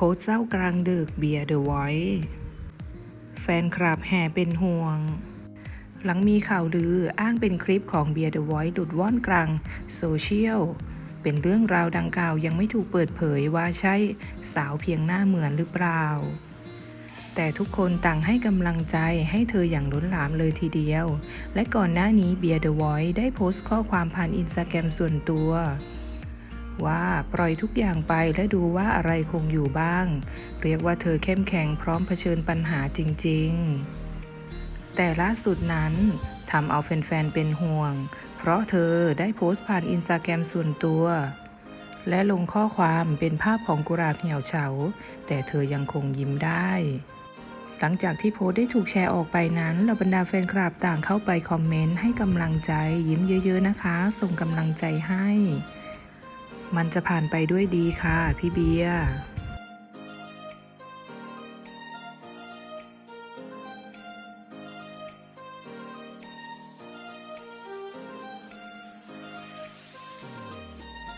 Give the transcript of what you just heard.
โพสเศร้ากลางดึกเบียร์เดอะไวท์แฟนคลับแห่เป็นห่วง หลังมีข่าวลืออ้างเป็นคลิปของเบียร์เดอะไวท์ดุดว่อนกลางโซเชียลเป็นเรื่องราวดังกล่าวยังไม่ถูกเปิดเผยว่าใช่สาวเพียงหน้าเหมือนหรือเปล่า แต่ทุกคนต่างให้กำลังใจให้เธออย่างล้นหลามเลยทีเดียว และก่อนหน้านี้เบียร์เดอะไวท์ได้โพสต์ข้อความผ่านอินสตาแกรมส่วนตัว ว่าปล่อยทุกอย่างไปและดูว่าอะไรคงอยู่บ้าง เรียกว่าเธอเข้มแข็งพร้อมเผชิญปัญหาจริง ๆ แต่ล่าสุดนั้นทำเอาแฟนๆเป็นห่วง เพราะเธอได้โพสต์ผ่านอินสตาแกรมส่วนตัว และลงข้อความเป็นภาพของกุหลาบเหี่ยวเฉา แต่เธอยังคงยิ้มได้หลังจากที่โพสต์ได้ถูกแชร์ออกไปนั้นเหล่าบรรดาแฟนคลับต่างเข้าไปคอมเมนต์ให้กำลังใจยิ้มเยอะ ๆ นะคะ ส่งกำลังใจให้ มันจะผ่านไปด้วยดีค่ะพี่เบียร์